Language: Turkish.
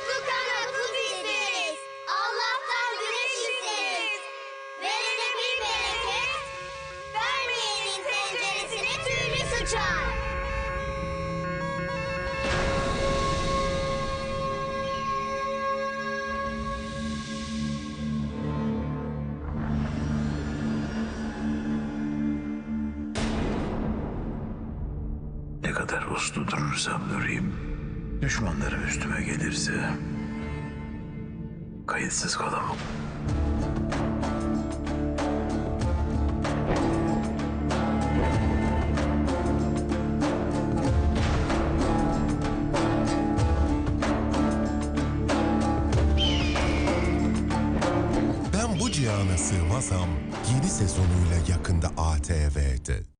Mutlu kanatlı bizleriz. Allah'tan güneş isteriz. Verene bir bereket, vermeyenin tenceresine türlü sıçar. Ne kadar uslu durursam durayım düşmanlarım üstüme gelirse kayıtsız kalamam. Ben bu cihana sığmazam yeni sezonuyla yakında ATV'de.